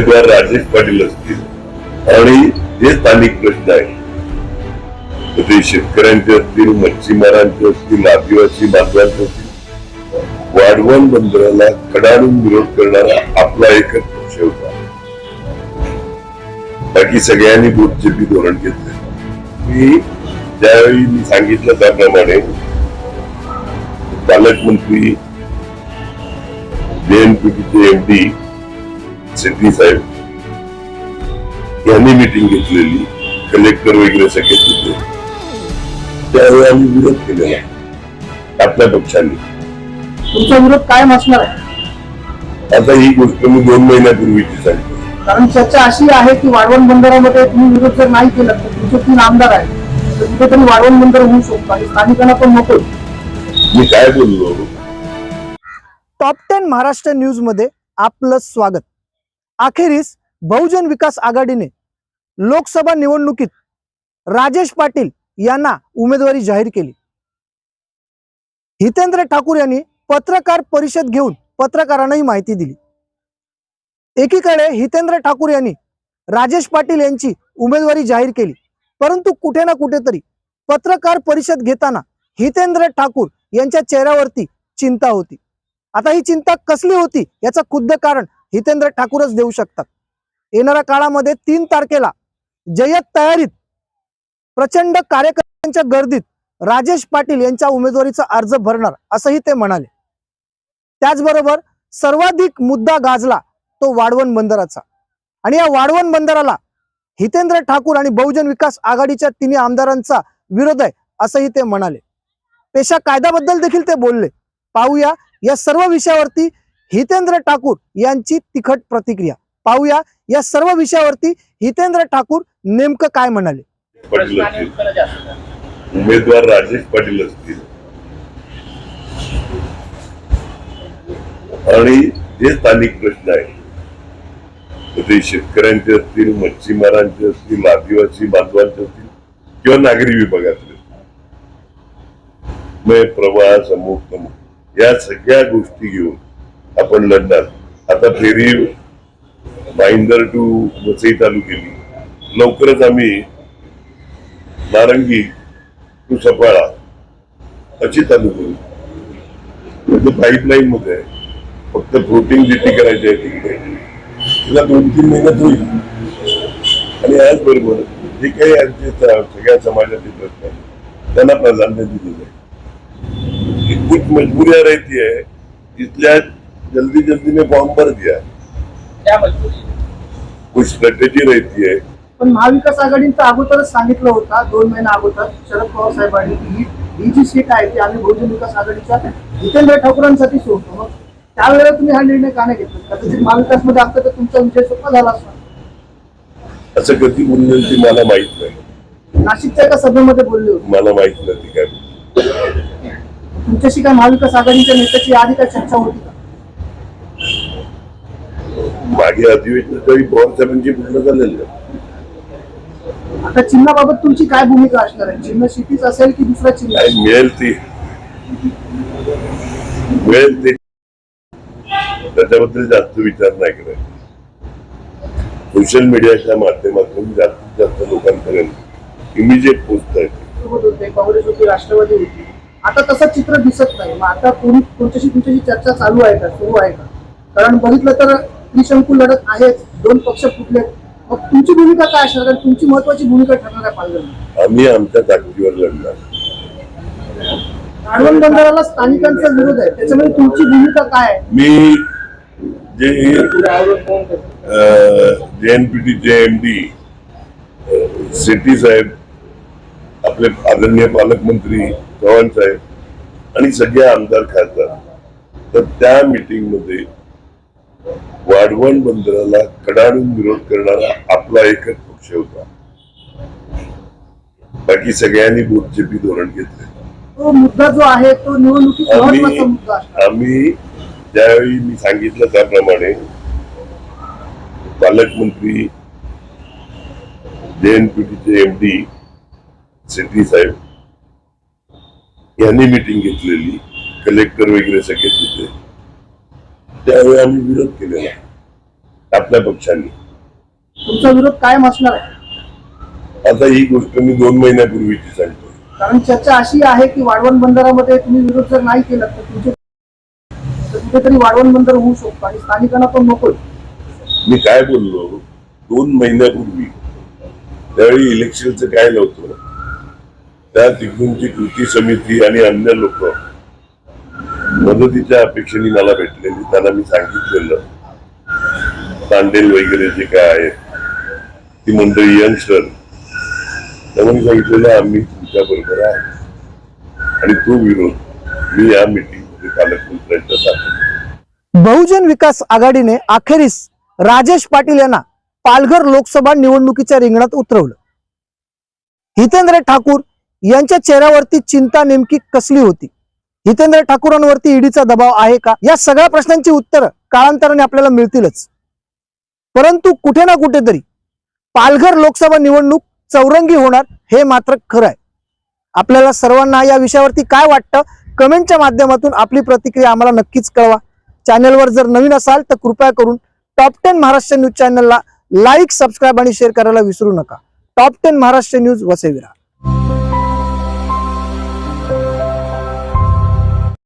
उमेदवार राजेश पाटील असतील. आणि जे स्थानिक प्रश्न आहेत. ते शेतकऱ्यांचे असतील मच्छीमारांचे असतील आदिवासी बांधवांचे असतील वाढवण बंदराला कडाडून विरोध करणारा आपला एकच पक्ष होता. बाकी सगळ्यांनी बोटचेपी धोरण घेतले. मी ज्यावेळी मी सांगितलं त्याप्रमाणे पालकमंत्री जेएनपीटीचे एमडी सिद्धी साहेब यांनी मिटिंग घेतलेली कलेक्टर वगैरे सगळे तिथे. त्यावेळी आम्ही विरोध केलेला आपल्या पक्षाने. तुमचा विरोध कायम असणार आहे. आता ही गोष्ट मी दोन महिन्यापूर्वीची सांगतो. कारण चर्चा अशी आहे की वाढवण बंदरामध्ये तुम्ही विरोध जर नाही केला तर तुमचे तीन आमदार आहेत. तर कुठेतरी वाढवण बंदर होऊ शकतो आणि स्थानिकांना पण नको मी काय बोललो? टॉप टेन महाराष्ट्र न्यूजमध्ये आपलं स्वागत. अखेरीस बहुजन विकास आघाडीने लोकसभा निवडणुकीत राजेश पाटील यांना उमेदवारी जाहीर केली. हितेंद्र ठाकूर यांनी पत्रकार परिषद घेऊन पत्रकारांना ही माहिती दिली. एकीकडे हितेंद्र ठाकूर यांनी राजेश पाटील यांची उमेदवारी जाहीर केली परंतु कुठे ना कुठेतरी पत्रकार परिषद घेताना हितेंद्र ठाकूर यांच्या चेहऱ्यावरती चिंता होती. आता ही चिंता कसली होती याचं खुद्द कारण हितेंद्र ठाकूरच देऊ शकतात. येणाऱ्या काळामध्ये तीन तारखेला जय्यत तयारीत प्रचंड कार्यकर्त्यांच्या गर्दीत राजेश पाटील यांच्या उमेदवारीचा अर्ज भरणार असंही ते म्हणाले. त्याचबरोबर सर्वाधिक मुद्दा गाजला तो वाढवण बंदराचा. आणि या वाढवण बंदराला हितेंद्र ठाकूर आणि बहुजन विकास आघाडीच्या तिन्ही आमदारांचा विरोध आहे असंही ते म्हणाले. पेशा कायद्याबद्दल देखील ते बोलले. पाहूया या सर्व विषयावरती हितेंद्र ठाकूर यांची तिखट प्रतिक्रिया. पाहूया या सर्व विषयावरती हितेंद्र ठाकूर नेमकं काय म्हणाले? पाटील असतील. उमेदवार राजेश पाटील असतील. आणि जे स्थानिक प्रश्न आहेत. तर ते शेतकऱ्यांचे असतील मच्छीमारांचे असतील आदिवासी बांधवांचे असतील किंवा नागरी विभागातले मग प्रवास अमुक तमुक या सगळ्या गोष्टी घेऊन आपण लढणार. आता फेरी भाईंदर टू वसई केली लवकरच आम्ही नारंगी टू सफाळा अशी चालू करू पाईपलाईन मध्ये आहे. फक्त फ्लोटिंग जिथे करायची आहे तिकडे. तिला दोन तीन महिन्यात होईल. आणि याचबरोबर जे काही आमचे सगळ्या समाजाचे प्रश्न आहेत त्यांना प्राधान्य दिलं आहे. एक मजबुरी मजबूरियां आहे. तिथल्या जल्दी जल्दी में फॉर्म भर दिया क्या मजबुरी कुछ स्ट्रॅटेजी रहती है। पण महाविकास आघाडीचं अगोदरच सांगितलं होतं दोन महिना अगोदर शरद पवार साहेबांनी की ही ही जी सीट आहे ती आम्ही बहुजन विकास आघाडीच्या जितेंद्र ठाकूरांसाठी सोडतो. मग त्यावेळेला तुम्ही हा निर्णय का नाही घेतला? कदाचित महाविकासमध्ये असतं तर तुमचा विजय सोपा झाला असता असं कधी बोललेलं ते मला माहीत नाही. नाशिकच्या एका सभेमध्ये बोलले होते. मला माहीत नाही काय. तुमच्याशी काय महाविकास आघाडीच्या नेत्याची आधी काय चर्चा होती मागे अधिवेशनाच्या पवार साहेबांची बोलणं झालेलं आहे. आता चिन्हाबाबत तुमची काय भूमिका असणार आहे? चिन्ह शेतीच असेल की दुसरं चिन्ह? काय मिळेल ते. मिळेल ते. त्याच्याबद्दल जास्त विचार नाही करायचा. सोशल मीडियाच्या माध्यमातून जास्तीत जास्त लोकांपर्यंत इमिजिएट पोचता सोबत होते काँग्रेस होती राष्ट्रवादी होती. आता तसं चित्र दिसत नाही. मग आता कोणी तुमच्याशी तुमच्याशी चर्चा चालू आहे का? सुरू आहे का? कारण बघितलं तर त्रिशंकू लढत आहेच दोन पक्ष फुटले मग तुमची भूमिका काय असणार? कारण तुमची महत्वाची भूमिका ठरणार आहे पालघर आम्ही आमच्या ताकदीवर लढणार. आडवण बंदराला स्थानिकांचा विरोध आहे. त्याच्यामध्ये तुमची भूमिका काय मी जे जेएनपीटीचे एम डी सिटी साहेब आपले आदरणीय पालकमंत्री चव्हाण साहेब आणि सगळे आमदार खासदार तर त्या मीटिंगमध्ये वाढवण बंदराला कडाडून विरोध करणारा आपला एकच पक्ष होता. बाकी सगळ्यांनी बोधचेपी धोरण घेतले मुद्दा जो आहे तो निवडणुकीत आम्ही ज्यावेळी मी सांगितलं त्याप्रमाणे पालकमंत्री जेएनपीटीचे एम डी सिटी साहेब यांनी मिटिंग घेतलेली. कलेक्टर वगैरे सगळे तिथे. त्यावेळी आम्ही विरोध केलेला आपल्या पक्षाने. तुमचा विरोध कायम असणार आहे? आता ही गोष्ट मी दोन महिन्यापूर्वीची सांगतो. कारण चर्चा अशी आहे की वाढवण बंदरामध्ये तुम्ही विरोध जर नाही केला तर तुमचे तर कुठेतरी वाढवण बंदर होऊ शकतो आणि स्थानिकांना तो नकोय. मी काय बोललो? दोन महिन्यापूर्वी त्यावेळी इलेक्शनचं काय नव्हतं? त्या तिकडूनची कृती समिती आणि अन्य लोक मदतीच्या अपेक्षेने मला भेटलेली त्यांना मी सांगितलेलं. तांडेल वगैरे जे काय आहेत ती मंडळी यंगस्टर. त्यामुळे सांगितलेलं आम्ही तुमच्या बरोबर आहे. आणि तो विरोध मी या मीटिंग पालकमंत्र्यांच्या दाखल बहुजन विकास आघाडीने अखेरीस राजेश पाटील यांना पालघर लोकसभा निवडणुकीच्या रिंगणात उतरवलं. हितेंद्र ठाकूर यांच्या चेहऱ्यावरती चिंता नेमकी कसली होती? हितेंद्र ठाकूरांवरती ईडीचा दबाव आहे का? या सगळ्या प्रश्नांची उत्तर काळांतराने आपल्याला मिळतीलच. परंतु कुठे ना कुठेतरी पालघर लोकसभा निवडणूक चौरंगी होणार हे मात्र खरं आहे. आपल्याला सर्वांना या विषयावरती काय वाटतं? कमेंटच्या माध्यमातून आपली प्रतिक्रिया आम्हाला नक्कीच कळवा. चॅनलवर जर नवीन असाल तर कृपया करून टॉप टेन महाराष्ट्र न्यूज चॅनलला लाईक सबस्क्राईब आणि शेअर करायला विसरू नका. Top ten Maharashtra news वसेविरा